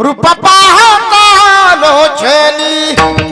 Rupa pasa lo.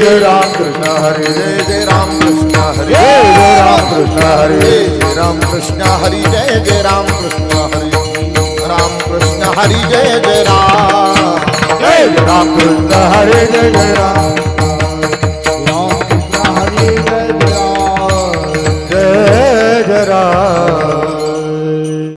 જય રામ કૃષ્ણ હરે જય. જય રામ કૃષ્ણ હરે જય. રામ કૃષ્ણ હરે જય. રામ કૃષ્ણ હરી જય જય રામ કૃષ્ણ હરે રામ કૃષ્ણ હરી જય જય રામ. જય રામ કૃષ્ણ હરે જય જય રામ. રામ કૃષ્ણ હરે જય જય રામ. જય જય રામ.